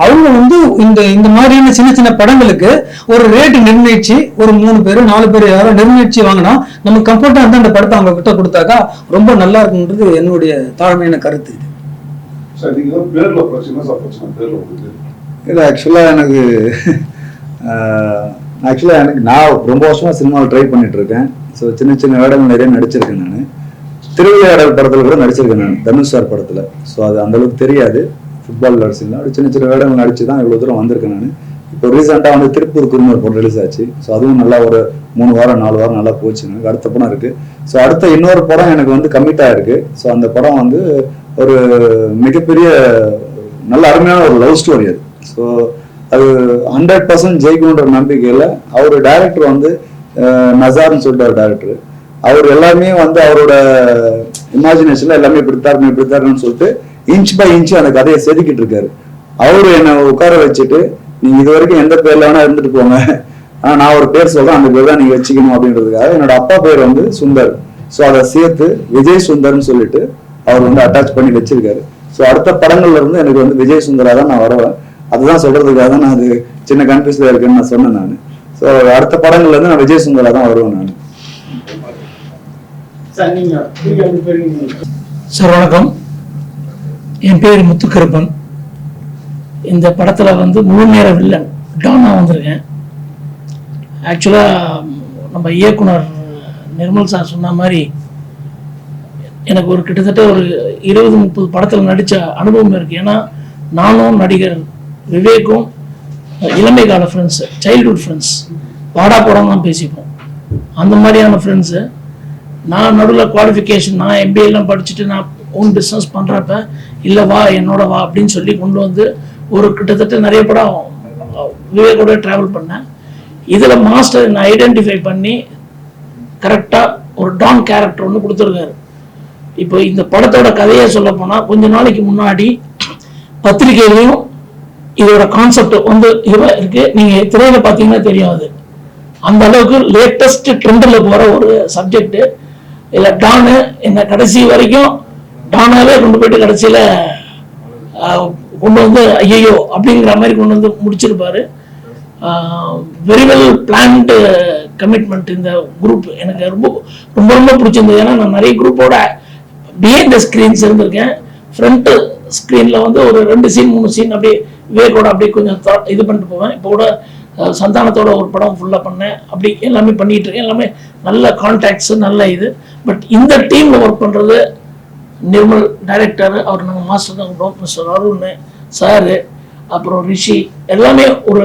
அவங்க வந்து இந்த இந்த மாதிரியான சின்ன சின்ன படங்களுக்கு ஒரு ரேட் நிர்ணயிச்சு ஒரு மூணு பேர் நாலு பேர் யாரோ நிர்ணயிச்சு வாங்கினா நம்ம கம்ஃபர்ட்டா வந்து அந்த படத்தை அவங்க கிட்ட கொடுத்தாக்கா ரொம்ப நல்லா இருக்குன்றது என்னுடைய தாழ்மையான கருத்து இது. ஆக்சுவலாக எனக்கு ஆக்சுவலாக எனக்கு நான் ரொம்ப வருஷமாக சினிமாவில் ட்ரை பண்ணிட்டு இருக்கேன் ஸோ சின்ன சின்ன வேடங்கள் நிறைய நடிச்சிருக்கேன் நான். திருவிளையாடல் படத்தில் கூட நடிச்சிருக்கேன் நான் தனுஷ் சார் படத்தில். ஸோ அது அந்தளவுக்கு தெரியாது. ஃபுட்பால் நடிச்சிருந்தேன். அப்படி சின்ன சின்ன வேடங்கள் நடிச்சு தான் இவ்வளோ தூரம் வந்திருக்கேன் நான். இப்போ ரீசெண்டாக வந்து திருப்பூர் குருமர் படம் ரிலீஸ் ஆச்சு. ஸோ அதுவும் நல்லா ஒரு மூணு வாரம் நாலு வாரம் நல்லா போச்சு எனக்கு. அடுத்த படம் இருக்குது ஸோ அடுத்த இன்னொரு படம் எனக்கு வந்து கம்மிட்டாக இருக்குது ஸோ அந்த படம் வந்து ஒரு மிகப்பெரிய நல்ல அருமையான ஒரு லவ் ஸ்டோரி அது. ஸோ அது ஹண்ட்ரட் பர்சன்ட் ஜெயிக்கும்ன்ற நம்பிக்கையில் அவர் டைரக்டர் வந்து நசார்னு சொல்லிட்டு டேரக்டர் அவர் எல்லாமே வந்து அவரோட இமேஜினேஷனில் எல்லாமே இப்படித்தார் இப்படித்தாருன்னு சொல்லிட்டு இன்ச் பை இன்ச் அந்த கதையை செதுக்கிட்டு இருக்காரு. அவரு என்னை உட்கார வச்சுட்டு நீங்கள் இது வரைக்கும் எந்த பேரில் வேணால் இருந்துட்டு போங்க. ஆனால் நான் ஒரு பேர் சொல்கிறேன் அந்த பேர் தான் நீங்கள் வச்சுக்கணும் அப்படின்றதுக்காக என்னோட அப்பா பேர் வந்து சுந்தர். ஸோ அதை சேர்த்து விஜய் சுந்தர்னு சொல்லிட்டு அவர் வந்து அட்டாச் பண்ணி வச்சிருக்காரு. ஸோ அடுத்த படங்கள்ல இருந்து எனக்கு வந்து விஜய் சுந்தரா தான் நான் வருவேன். அதுதான் சொல்றதுக்காக தான் நான் அது சின்ன கன்ஃபியூஸ்ல இருக்குன்னு நான் சொன்னேன் நான். ஸோ அடுத்த படங்கள்ல இருந்து நான் விஜய் சுந்தரா தான் வருவேன் நான். சார் வணக்கம். என் பேர் முத்துக்கருப்பன். இந்த படத்தில் வந்து முழு நேர வில்லன் டானாக வந்திருக்கேன். ஆக்சுவலாக நம்ம இயக்குனர் நிர்மல் சார் சொன்ன மாதிரி எனக்கு ஒரு கிட்டத்தட்ட ஒரு இருபது முப்பது படத்தில் நடித்த அனுபவம் இருக்குது ஏன்னா நானும் நடிகர் விவேக்கும் இளமை கால ஃப்ரெண்ட்ஸு சைல்ட்ஹுட் ஃப்ரெண்ட்ஸ் பாடா படம் தான் பேசிப்போம். அந்த மாதிரியான ஃப்ரெண்ட்ஸு நான் நடுவில் குவாலிஃபிகேஷன் நான் எம்பிஏலாம் படிச்சுட்டு நான் ஓன் பிஸ்னஸ் பண்ணுறப்ப இல்லை வா என்னோட வா அப்படின்னு சொல்லி கொண்டு வந்து ஒரு கிட்டத்தட்ட நிறைய படம் விவேகோட ட்ராவல் பண்ணேன். இதில் மாஸ்டர் நான் ஐடென்டிஃபை பண்ணி கரெக்டாக ஒரு டான் கேரக்டர் ஒன்று கொடுத்துருக்காரு. இப்போ இந்த படத்தோட கதையை சொல்ல போனால் கொஞ்ச நாளைக்கு முன்னாடி பத்திரிகையிலையும் இதோட கான்செப்ட் வந்து இவ இருக்கு. நீங்க திரையில பார்த்தீங்கன்னா தெரியும் அது. அந்த அளவுக்கு லேட்டஸ்ட் ட்ரெண்டில் போற ஒரு சப்ஜெக்ட் இல்ல டானு என்ன கடைசி வரைக்கும் டானாவே கொண்டு போயிட்டு கடைசியில கொண்டு வந்து ஐயோ அப்படிங்கிற மாதிரி கொண்டு வந்து முடிச்சிருப்பாரு. வெரி வெல் பிளான்டு கமிட்மெண்ட் இந்த குரூப் எனக்கு ரொம்ப ரொம்ப ரொம்ப பிடிச்சிருந்தது. ஏன்னா நான் நிறைய குரூப்போட பிஹைண்ட் த ஸ்க்ரீன்ஸ் இருந்திருக்கேன். ஃப்ரண்ட் ஸ்க்ரீனில் வந்து ஒரு ரெண்டு சீன் மூணு சீன் அப்படியே விவேக்கோட அப்படியே கொஞ்சம் இது பண்ணிட்டு போவேன். இப்போ கூட சந்தானத்தோட ஒரு படம் ஃபுல்லாக பண்ணேன். அப்படி எல்லாமே பண்ணிட்டு இருக்கேன். எல்லாமே நல்ல கான்டாக்ட்ஸ் நல்ல இது. பட் இந்த டீமில் ஒர்க் பண்ணுறது நிர்மல் டைரக்டர் அவர் நாங்கள் மாஸ்டர் தான் கூப்பிடுவோம். மிஸ்டர் அருண் சாரு அப்புறம் ரிஷி எல்லாமே ஒரு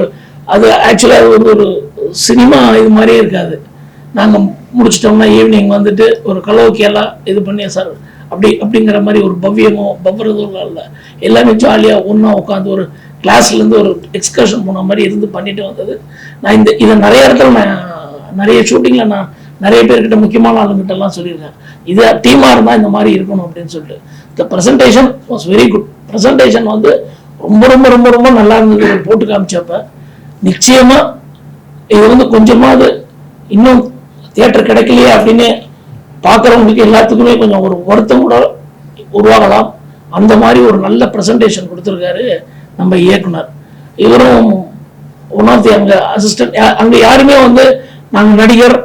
அது ஆக்சுவலாக அது வந்து ஒரு சினிமா இது மாதிரியே இருக்காது. நாங்கள் முடிச்சிட்டோம்னா ஈவினிங் வந்துட்டு ஒரு கலோக்கியெல்லாம் இது பண்ணி சார் அப்படி அப்படிங்கிற மாதிரி ஒரு பவ்யமோ பவ்றதோ இல்லை. எல்லாமே ஜாலியாக ஒன்றா உட்காந்து ஒரு கிளாஸ்லேருந்து ஒரு எக்ஸ்கர்ஷன் போன மாதிரி இருந்து பண்ணிட்டு வந்தது. நான் இந்த இதை நிறைய இடத்துல நான் நிறைய ஷூட்டிங்கில் நான் நிறைய பேர்கிட்ட முக்கியமான ஆளுங்கிட்டலாம் சொல்லியிருக்கேன். இது டீமாக இருந்தால் இந்த மாதிரி இருக்கணும் அப்படின்னு சொல்லிட்டு. The presentation was very good presentation வந்து ரொம்ப ரொம்ப ரொம்ப ரொம்ப நல்லா இருந்தது. போட்டு காமிச்சப்ப நிச்சயமா இது வந்து கொஞ்சமாவது இன்னும் தியேட்டர் கிடைக்கலையே அப்படின்னு பார்க்குறவங்களுக்கு எல்லாத்துக்குமே கொஞ்சம் ஒரு வருத்தம் கூட உருவாகலாம். அந்த மாதிரி ஒரு நல்ல ப்ரெசன்டேஷன் கொடுத்துருக்காரு. நம்ம இயக்குனர். இவரும் ஒன் ஆஃப் தி அங்கே அசிஸ்டன்ட் அங்கே யாருமே வந்து நாங்கள் நடிகர்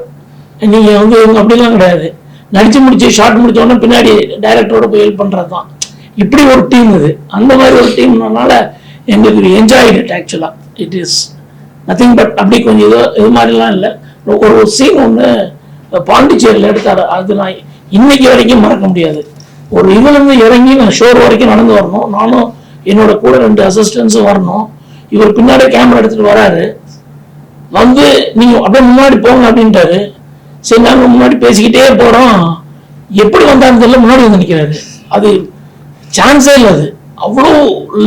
நீங்கள் வந்து இவங்க அப்படிலாம் கிடையாது. நடிச்சு முடிச்சு ஷார்ட் முடிச்ச உடனே பின்னாடி டைரக்டரோட போய் ஹெல்ப் பண்ணுறது தான் இப்படி ஒரு டீம் இது. அந்த மாதிரி ஒரு டீம்னால எங்களுக்கு என்ஜாய் இட் ஆக்சுவலாக இட் இஸ் நத்திங் பட் அப்படி கொஞ்சம் இது இது மாதிரிலாம் இல்லை. ஒரு சீன் ஒன்று பாண்டிச்சேரியில் எடுத்தார். அது நான் இன்னைக்கு வரைக்கும் மறக்க முடியாது. ஒரு இதுலேருந்து இறங்கி நான் ஷோர் வரைக்கும் நடந்து வரணும். நானும் என்னோட கூட ரெண்டு அசிஸ்டன்ஸும் வரணும். இவர் பின்னாடி கேமரா எடுத்துட்டு வராரு. வந்து நீங்க அப்படியே முன்னாடி போங்க அப்படின்ட்டாரு. சரி நாங்க முன்னாடி பேசிக்கிட்டே போறோம். எப்படி வந்தாலும் தெரியல முன்னாடி வந்து நிக்கிறாரு. அது சான்ஸே இல்லை அது. அவ்வளோ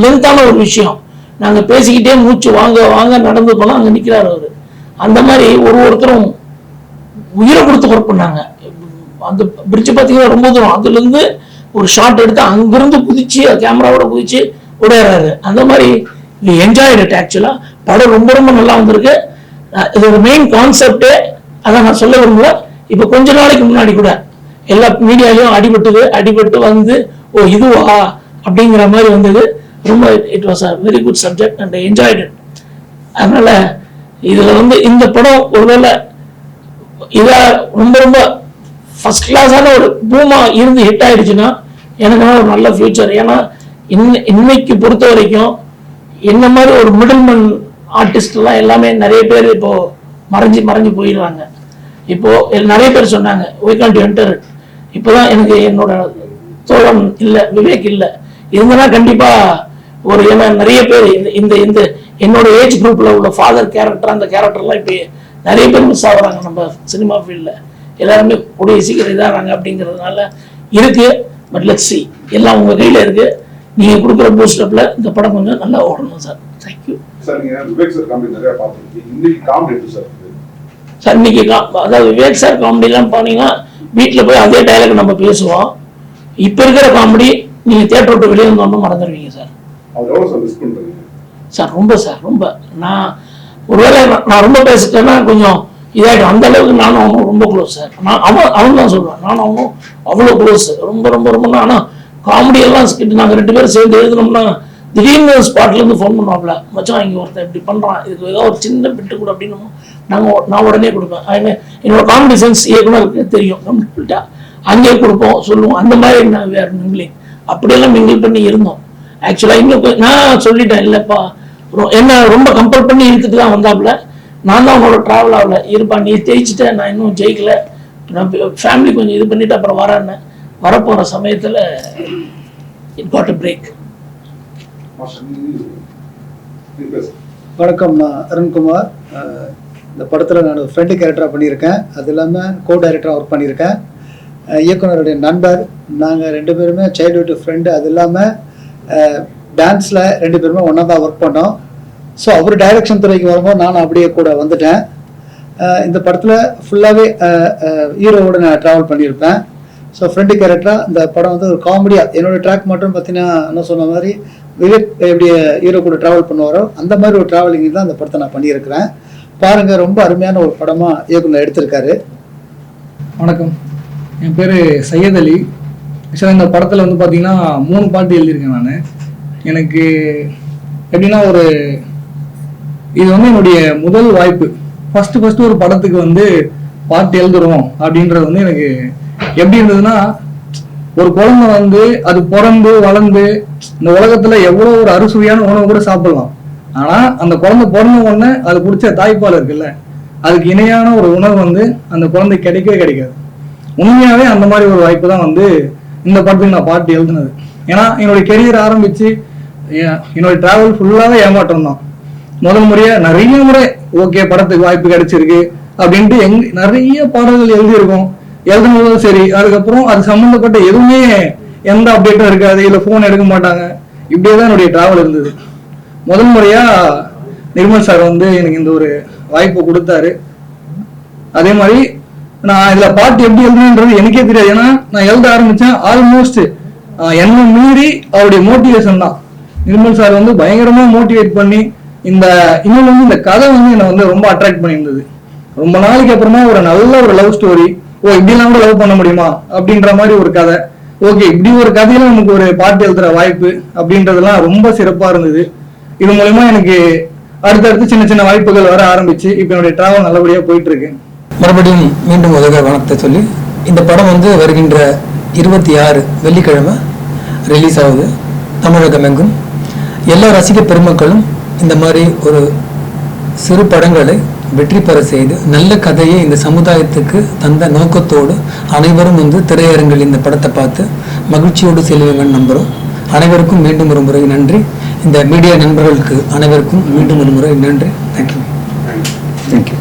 லென்த்தான ஒரு விஷயம். நாங்க பேசிக்கிட்டே மூச்சு வாங்க வாங்க நடந்து போனால் அங்க நிக்கிறாரு அவரு. அந்த மாதிரி ஒரு ஒருத்தரும் உயிரை கொடுத்து ஒர்க் பண்ணாங்க. அந்த பிரிட்ஜ் பார்த்தீங்கன்னா ரொம்ப தூரம். அதுலேருந்து ஒரு ஷாட் எடுத்து அங்கிருந்து குதிச்சு கேமராவோட குதிச்சு விடையிறாரு அந்த மாதிரி என்ஜாய்ட் இட் ஆக்சுவலாக படம் ரொம்ப ரொம்ப நல்லா வந்திருக்கு. இதோட மெயின் கான்செப்டே அதான் நான் சொல்ல விரும்பல. இப்போ கொஞ்ச நாளைக்கு முன்னாடி கூட எல்லா மீடியாலையும் அடிபட்டுது அடிபட்டு வந்து ஓ இதுவா? அப்படிங்கிற மாதிரி வந்தது. ரொம்ப it was a very good subject and enjoyed it அதனால இதில் வந்து இந்த படம் ஒருவேளை இதாக ரொம்ப ரொம்ப ஃபஸ்ட் கிளாஸான ஒரு பூமா இருந்து ஹிட் ஆயிடுச்சுன்னா எனக்கு ஒரு நல்ல ஃபியூச்சர் ஏன்னா இன்னைக்கு பொறுத்த வரைக்கும் என்ன மாதிரி ஒரு மிடில்மேன் ஆர்டிஸ்ட்லாம் எல்லாமே நிறைய பேர் இப்போ மறைஞ்சு மறைஞ்சு போயிடுறாங்க. இப்போ நிறைய பேர் சொன்னாங்க we can't என்டர் இப்போதான் எனக்கு என்னோட தோழன் இல்லை விவேக் இல்லை. இருந்தனா கண்டிப்பா ஒரு ஏன்னா நிறைய பேர் இந்த இந்த இந்த என்னோட ஏஜ் குரூப்ல உள்ள ஃபாதர் கேரக்டர் அந்த கேரக்டர்லாம் இப்போ நிறைய பேர் மிஸ் ஆகுறாங்க நம்ம சினிமா ஃபீல்டில் எல்லாருமே கூடிய சீக்கிரம் இதாகிறாங்க அப்படிங்கிறதுனால இருக்கு பட் லெட்ஸ் சி எல்லாம் உங்கள் கையில் இருக்குது நீங்க கொடுக்குற பூஸ்டப்ல இந்த படம் கொஞ்சம் நல்லா ஓடணும் சார் தேங்க்யூ சார் சார் இன்னைக்கு அதாவது விவேக் சார் காமெடிலாம் போனீங்கன்னா வீட்டில் போய் அதே டைலாக் நம்ம பேசுவோம். இப்போ இருக்கிற காமெடி நீங்க தியேட்டர் விட்டு வெளியே வந்தோன்னு மறந்துடுவீங்க சார் சார் ரொம்ப சார் ரொம்ப. நான் ஒருவேளை நான் ரொம்ப பேசிட்டேன்னா கொஞ்சம் இதாகிடும் அந்த அளவுக்கு நானும் அவனும் ரொம்ப க்ளோஸ் சார் நான் அவன் அவன் தான் சொல்லுவேன். நானும் அவனும் அவ்வளோ க்ளோஸ் ரொம்ப ரொம்ப ரொம்ப. ஆனால் காமெடி எல்லாம் ஸ்கிட் நாங்கள் ரெண்டு பேரும் சேர்ந்து எழுதினோம்னா திடீர்னு ஸ்பாட்ல இருந்து ஃபோன் பண்ணுவாப்ல மச்சான் இங்கே ஒருத்தன் இப்படி பண்ணுறான் இதுக்கு ஏதோ ஒரு சின்ன பிட்டு கூட அப்படின்னு நாங்கள் நான் உடனே கொடுப்பேன். I என்னோட காமெடி சென்ஸ் இயக்குனருக்கு தெரியும். கம்ப்ளீட்டாக அங்கேயே கொடுப்போம் சொல்லுவோம். அந்த மாதிரி நான் வேறு மிங்கிலிங் அப்படியெல்லாம் மிங்கிள் பண்ணி இருந்தோம். ஆக்சுவலாக இன்னும் நான் சொல்லிட்டேன் இல்லைப்பா என்ன ரொம்ப கம்பல் பண்ணி இழுத்துட்டு தான் வந்தாப்புல. நான் தான் உங்களோட ட்ராவல் ஆகல இருப்பா நீ ஜெயிச்சிட்ட நான் இன்னும் ஜெயிக்கல. நான் ஃபேமிலி கொஞ்சம் இது பண்ணிட்டு அப்புறம் வரேன்னு வரப்போகிற சமயத்தில் இட் காட் பிரேக் வணக்கம் நான் அருண்குமார். இந்த படத்தில் நான் ஃப்ரெண்டு கேரக்டராக பண்ணியிருக்கேன். அது இல்லாமல் கோ டைரக்டராக ஒர்க் பண்ணியிருக்கேன் இயக்குனருடைய நண்பர். நாங்கள் ரெண்டு பேருமே சைல்ட்ஹுட் ஃப்ரெண்டு அது இல்லாமல் டான்ஸில் ரெண்டு பேருமே ஒன்றா தான் ஒர்க் பண்ணோம். ஸோ அவர் டைரக்ஷன் துறைக்கு வரும்போது நான் அப்படியே கூட வந்துட்டேன். இந்த படத்தில் ஃபுல்லாகவே ஹீரோவோடு நான் ட்ராவல் பண்ணியிருப்பேன். ஸோ ஃப்ரெண்டு கேரக்டராக இந்த படம் வந்து ஒரு காமெடியாக என்னோடய ட்ராக் மட்டும் பார்த்தீங்கன்னா என்ன சொன்ன மாதிரி விவேக் எப்படி ஹீரோ கூட ட்ராவல் பண்ணுவாரோ அந்த மாதிரி ஒரு ட்ராவலிங் தான் அந்த படத்தை நான் பண்ணியிருக்கிறேன். பாருங்கள் ரொம்ப அருமையான ஒரு படமாக இயக்குனர் எடுத்திருக்காரு. வணக்கம். என் பேர் சையத் அலி. ஆக்சுவலாக இந்த படத்தில் வந்து பார்த்தீங்கன்னா மூணு பாட்டு எழுதியிருக்கேன் நான். எனக்கு எப்படின்னா ஒரு இது வந்து என்னுடைய முதல் வாய்ப்பு. ஃபஸ்ட்டு ஃபஸ்ட்டு ஒரு படத்துக்கு வந்து பாட்டு எழுதுறோம் அப்படின்றது வந்து எனக்கு எப்படி இருந்ததுன்னா ஒரு குழந்தை வந்து அது பிறந்து வளர்ந்து இந்த உலகத்துல எவ்வளவு ஒரு அறுசுவையான உணவு கூட சாப்பிடலாம். ஆனா அந்த குழந்தை பிறந்த உடனே அது பிடிச்ச தாய்ப்பால் இருக்குல்ல அதுக்கு இணையான ஒரு உணவு வந்து அந்த குழந்தை கிடைக்கவே கிடைக்காது. உண்மையாவே அந்த மாதிரி ஒரு வாய்ப்பு தான் வந்து இந்த படத்துக்கு நான் பாட்டு எழுதுனது. ஏன்னா என்னுடைய கெரியர் ஆரம்பிச்சு என்னோட என்னுடைய டிராவல் ஃபுல்லாவே ஏமாற்றம் தான். முதல் முறையா நிறைய முறை ஓகே படத்துக்கு வாய்ப்பு கிடைச்சிருக்கு அப்படின்ட்டு எங் நிறைய பாடல்கள் எழுதியிருக்கோம். எழுதுனதும் சரி அதுக்கப்புறம் அது சம்மந்தப்பட்ட எதுவுமே எந்த அப்டேட்டும் இருக்காது இல்லை ஃபோன் எடுக்க மாட்டாங்க. இப்படியே தான் என்னுடைய டிராவல் இருந்தது. முதல் முறையாக நிர்மல் சார் வந்து எனக்கு இந்த ஒரு வாய்ப்பு கொடுத்தாரு. அதே மாதிரி நான் இதில் பாட்டு எப்படி எழுதுனேன்றது எனக்கே தெரியாது. ஏன்னா நான் எழுத ஆரம்பித்தேன் ஆல்மோஸ்ட் என்ன மீறி அவருடைய மோட்டிவேஷன் தான். நிர்மல் சார் வந்து பயங்கரமாக மோட்டிவேட் பண்ணி இந்த இன்னொன்று வந்து இந்த கதை வந்து என்னை வந்து ரொம்ப அட்ராக்ட் பண்ணியிருந்தது. ரொம்ப நாளைக்கு அப்புறமா ஒரு நல்ல ஒரு லவ் ஸ்டோரி ஓ இப்படிலாம் கூட லவ் பண்ண முடியுமா? அப்படின்ற மாதிரி ஒரு கதை. ஓகே இப்படி ஒரு கதையில நமக்கு ஒரு பாட்டு எழுதுற வாய்ப்பு அப்படின்றதெல்லாம் ரொம்ப சிறப்பா இருந்தது. இது மூலயமா எனக்கு அடுத்தடுத்து சின்ன சின்ன வாய்ப்புகள் வர ஆரம்பிச்சு இப்போ என்னுடைய டிராவல் நல்லபடியா போயிட்டு இருக்கு மறுபடியும் மீண்டும் உதக வணக்கத்தை சொல்லி இந்த படம் வந்து வருகின்ற இருபத்தி ஆறு வெள்ளிக்கிழமை ரிலீஸ் ஆகுது. தமிழகம் எங்கும் எல்லா ரசிக பெருமக்களும் இந்த மாதிரி ஒரு சிறு படங்களை வெற்றி பெற செய்து நல்ல கதையை இந்த சமுதாயத்துக்கு தந்த நோக்கத்தோடு அனைவரும் வந்து திரையரங்கில் இந்த படத்தை பார்த்து மகிழ்ச்சியோடு செல்வீங்கன்னு நம்புகிறோம் அனைவருக்கும் மீண்டும் ஒரு முறை நன்றி. இந்த மீடியா நண்பர்களுக்கு அனைவருக்கும் மீண்டும் ஒரு முறை நன்றி. Thank you thank you